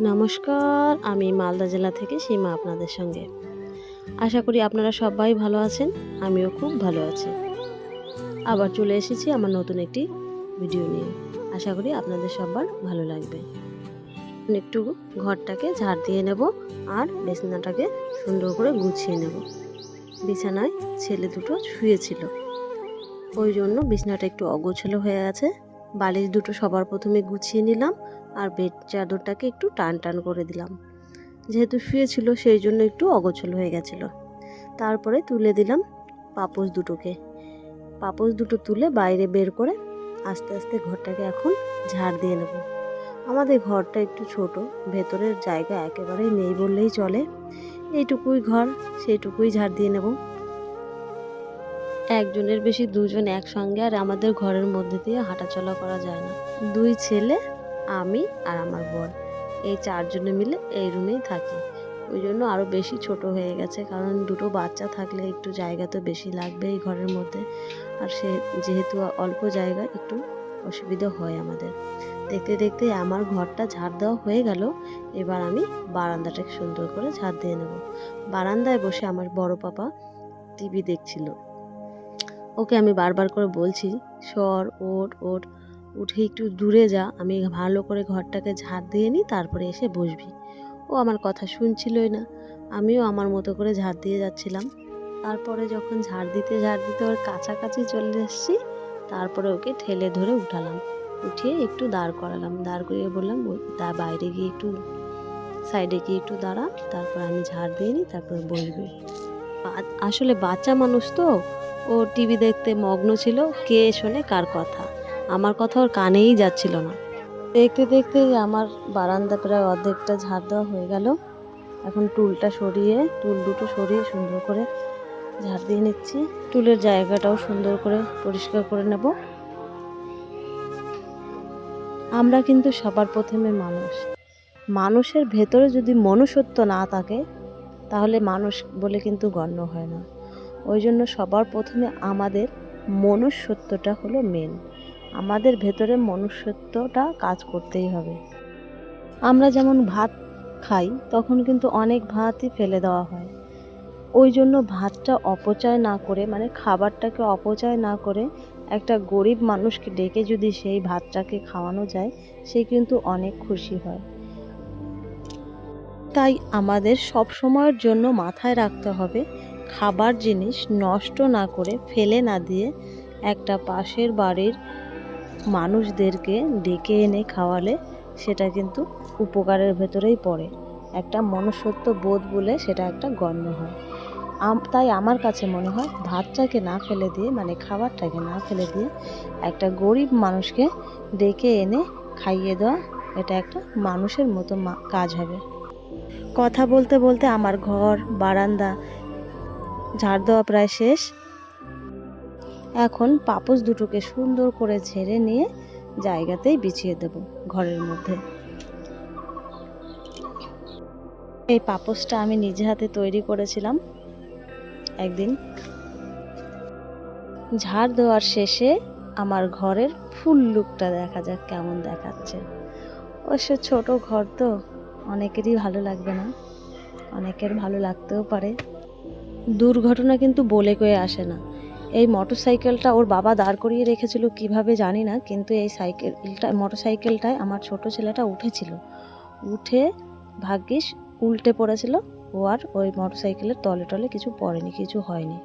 নমস্কার, আমি মালদা জেলা থেকে সীমা আপনাদের সঙ্গে। আশা করি আপনারা সবাই ভালো আছেন, আমিও খুব ভালো আছি। আবার চলে এসেছি আমার নতুন একটি ভিডিও নিয়ে। আশা করি আপনাদের সবার ভালো লাগবে। একটু ঘরটাকে ঝাড় দিয়ে নেব আর বিছানাটাকে সুন্দর করে গুছিয়ে নেব। বিছানায় ছেলে দুটো শুয়েছিল। ওই জন্য বিছানাটা একটু অগোছালো হয়ে আছে। বালিশ দুটো সবার প্রথমে গুছিয়ে নিলাম। আর বেড চাদরটাকে একটু টান টান করে দিলাম। যেহেতু শুয়েছিল, সেই জন্য একটু অগোছল হয়ে গেছিল। তারপরে তুলে দিলাম পাপোশ দুটোকে। পাপোশ দুটো তুলে বাইরে বের করে আস্তে আস্তে ঘরটাকে এখন ঝাড় দিয়ে নেব। আমাদের ঘরটা একটু ছোট, ভেতরের জায়গা একেবারেই নেই বললেই চলে। এইটুকুই ঘর, সেইটুকুই ঝাড় দিয়ে নেব। একজনের বেশি, দুজন একসঙ্গে, আর আমাদের ঘরের মধ্যে দিয়ে হাঁটাচলা করা যায় না। দুই ছেলে আমি আর আমার বর এই চারজনে মিলে এই রুমেই থাকি। ওই জন্য আরও বেশি ছোট হয়ে গেছে, কারণ দুটো বাচ্চা থাকলে একটু জায়গা তো বেশি লাগবে এই ঘরের মধ্যে। আর সে যেহেতু অল্প জায়গা, একটু অসুবিধা হয় আমাদের। দেখতে দেখতে আমার ঘরটা ঝাড় দেওয়া হয়ে গেল, এবার আমি বারান্দাটাকে সুন্দর করে ঝাড় দিয়ে নেব। বারান্দায় বসে আমার বড় পাপা টিভি দেখছিল। ওকে আমি বারবার করে বলছি, সর ওট ওট উঠে একটু দূরে যা, আমি ভালো করে ঘরটাকে ঝাড় দিয়ে নিই, তারপরে এসে বসবি। ও আমার কথা শুনছিলই না, আমিও আমার মতো করে ঝাড় দিয়ে যাচ্ছিলাম। তারপরে যখন ঝাড় দিতে ঝাড় দিতে ওর কাছাকাছি চলে এসেছি, তারপরে ওকে ঠেলে ধরে উঠালাম। উঠিয়ে একটু দাঁড় করালাম, দাঁড় করিয়ে বললাম তা বাইরে গিয়ে একটু, সাইডে গিয়ে একটু দাঁড়া, তারপর আমি ঝাড় দিয়ে নিই, তারপর বসবি। আসলে বাচ্চা মানুষ তো, ও টিভি দেখতে মগ্ন ছিল, কে শোনে কার কথা? আমার কথা ওর কানেই যাচ্ছিল না। দেখতে দেখতে আমার বারান্দা প্রায় অর্ধেকটা ঝাড় দেওয়া হয়ে গেল। এখন টুলটা সরিয়ে, টুল দুটো সরিয়ে সুন্দর করে ঝাড় দিয়ে নিচ্ছি। টুলের জায়গাটাও সুন্দর করে পরিষ্কার করে নেব। আমরা কিন্তু সবার প্রথমে মানুষ। মানুষের ভেতরে যদি মনুষ্যত্ব না থাকে, তাহলে মানুষ বলে কিন্তু গণ্য হয় না। ওই জন্য সবার প্রথমে আমাদের মনুষ্যত্বটা হলো মেন আমাদের ভেতরে মনুষ্যত্বটা কাজ করতেই হবে। আমরা যেমন ভাত খাই, তখন কিন্তু অনেক ভাতই ফেলে দেওয়া হয়। ওই জন্য ভাতটা অপচয় না করে মানে খাবারটাকে অপচয় না করে একটা গরিব মানুষকে ডেকে যদি সেই ভাতটাকে খাওয়ানো যায়, সে কিন্তু অনেক খুশি হয়। তাই আমাদের সব সময়ের জন্য মাথায় রাখতে হবে, খাবার জিনিস নষ্ট না করে, ফেলে না দিয়ে একটা পাশের বাড়ির মানুষদেরকে ডেকে এনে খাওয়ালে সেটা কিন্তু উপকারের ভেতরেই পড়ে। একটা মনুষ্যত্ব বোধ বলে সেটা একটা গণ্য হয়। তাই আমার কাছে মনে হয় ভাতটাকে না ফেলে দিয়ে মানে খাবারটাকে না ফেলে দিয়ে একটা গরিব মানুষকে ডেকে এনে খাইয়ে দেওয়া, এটা একটা মানুষের মতো কাজ হবে। কথা বলতে বলতে আমার ঘর, বারান্দা, ঝাড় দেওয়া প্রায় শেষ। এখন পাপোশ দুটোকে সুন্দর করে ঝেড়ে নিয়ে জায়গাতেই বিছিয়ে দেব ঘরের মধ্যে। এই পাপোশটা আমি নিজে হাতে তৈরি করেছিলাম একদিন। ঝাড় দেওয়ার শেষে আমার ঘরের ফুল লুকটা দেখা যাক কেমন দেখাচ্ছে। অবশ্য ছোট ঘর তো, অনেকেরই ভালো লাগবে না, অনেকের ভালো লাগতেও পারে। দুর্ঘটনা কিন্তু বলে কয়ে আসে না। এই মোটর সাইকেলটা ওর বাবা দাঁড় করিয়ে রেখেছিল, কীভাবে জানি না, কিন্তু এই সাইকেলটা মোটর সাইকেলটায় আমার ছোট ছেলেটা উঠেছিল। উঠে ভাগ্যিস উল্টে পড়েছিল, ও আর ওই মোটর সাইকেলের তলে টলে কিছু পড়েনি, কিছু হয়নি।